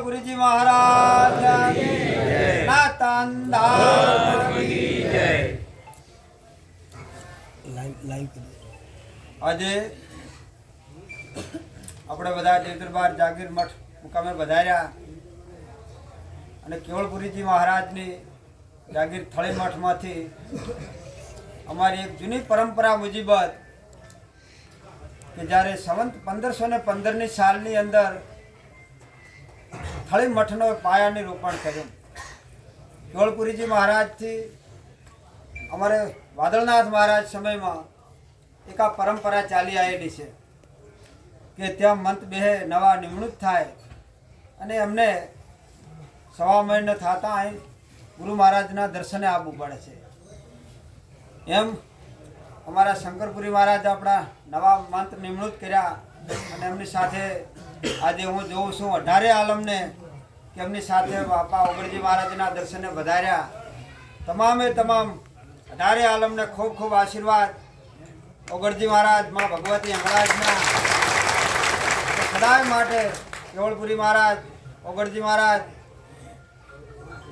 ગુરુજી મહારાજ આજે આપણે બધા દેવદરબાર જાગીર મઠ મુકામે વધાર્યા અને કેવળપુરીજી મહારાજની જાગીર થળી મઠમાંથી અમારી એક જૂની પરંપરા મુજબ કે જ્યારે સંવંત પંદરસો ને પંદરની સાલની અંદર થળી મઠનો પાયાની રોપણ કર્યું. ચોળપુરીજી મહારાજથી અમારે વાદળનાથ મહારાજ સમયમાં એક આ પરંપરા ચાલી આવેલી છે કે ત્યાં મંત બે નવા નિમણૂક થાય અને એમને સવા મહિને થતા અહીં ગુરુ મહારાજના દર્શને આવવું પડે છે. એમ અમારા શંકરપુરી મહારાજ આપણા નવા મંત નિમણૂક કર્યા અને એમની સાથે આજે હું જોઉં છું અઢારે આલમને કે એમની સાથે બાપા ઓગળજી મહારાજના દર્શને વધાર્યા. તમામે તમામ અઢારે આલમને ખૂબ ખૂબ આશીર્વાદ. ઓગળજી મહારાજ, માં ભગવતી હંગરાજના તો સદાય માટે કેવળપુરી મહારાજ ઓગળજી મહારાજ,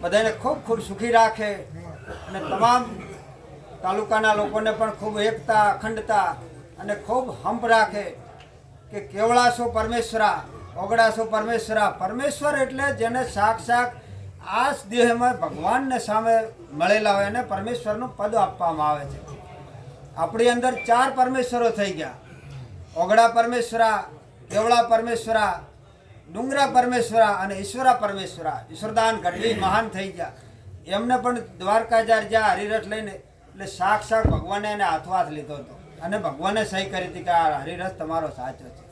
બધાને ખૂબ ખૂબ સુખી રાખે અને તમામ તાલુકાના લોકોને પણ ખૂબ એકતા, અખંડતા અને ખૂબ હંપ રાખે. કે કેવળાસો પરમેશ્વરા ઓગળાસો પરમેશ્વરા. પરમેશ્વર એટલે જેને સાક્ષાત આ દેહમાં ભગવાનને સામે મળેલા હોય એને પરમેશ્વરનું પદ આપવામાં આવે છે. આપણી અંદર ચાર પરમેશ્વરો થઈ ગયા. ઓગળા પરમેશ્વરા, કેવળા પરમેશ્વરા, ડુંગરા પરમેશ્વરા અને ઈશ્વરા પરમેશ્વરા. ઈશ્વરદાન ગઢવી મહાન થઈ ગયા. એમને પણ દ્વારકા જાર જ્યાં હરિરથ લઈને એટલે સાક્ષાત ભગવાને એને હાથો હાથ લીધો હતો. અને ભગવાને સહી કરી હતી કે આ હરિરથ તમારો સાચો છે.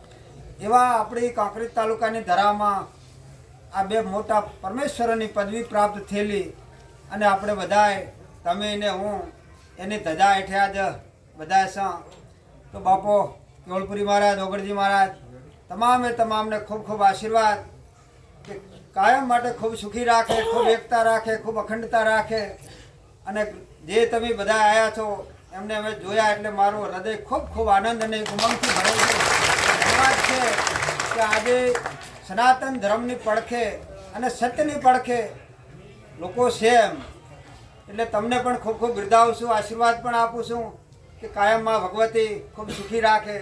એવા આપણી કાંકરેજ તાલુકાની ધરામાં આ બે મોટા પરમેશ્વરોની પદવી પ્રાપ્ત થયેલી અને આપણે બધાએ, તમે ને હું, એની ધજા હેઠે આજ બધા છે તો બાપો કેવળપુરી મહારાજ, ઓગળજી મહારાજ, તમામે તમામને ખૂબ ખૂબ આશીર્વાદ કે કાયમ માટે ખૂબ સુખી રાખે, ખૂબ એકતા રાખે, ખૂબ અખંડતા રાખે અને જે તમે બધા આવ્યા છો એમને અમે જોયા એટલે મારું હૃદય ખૂબ ખૂબ આનંદ અને ઉમંગથી ભરાય છે છે કે આજે સનાતન ધર્મની પડખે અને સત્યની પડખે લોકો છે એમ. એટલે તમને પણ ખૂબ ખૂબ બિરદાવું છું, આશીર્વાદ પણ આપું છું કે કાયમમાં ભગવતી ખૂબ સુખી રાખે.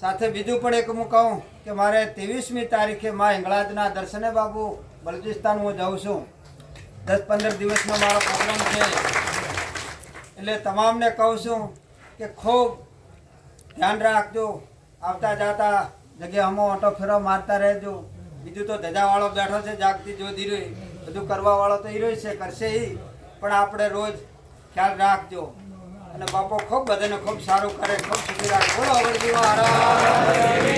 સાથે બીજું પણ એક હું કહું કે મારે ત્રેવીસમી તારીખે મા હિંગળાજના દર્શને બાબુ બલુચિસ્તાન હું જાઉં છું. દસ પંદર દિવસનો મારો પ્રોગ્રામ છે. એટલે તમામને કહું છું કે ખૂબ ધ્યાન રાખજો આવતા જાતા જગ્યા ઓટો ફેરો મારતા રહેજો બીજું તો ધજાવાળો બેઠો છે જાગતી જોતી રહી બધું કરવાવાળો તો એ હીરો છે કરશે ઈ પણ આપણે રોજ ખ્યાલ રાખજો અને બાપો ખૂબ બધાને ખૂબ સારું કરે ખૂબ સુખી રાખે બોલો અવરજી મહારાજ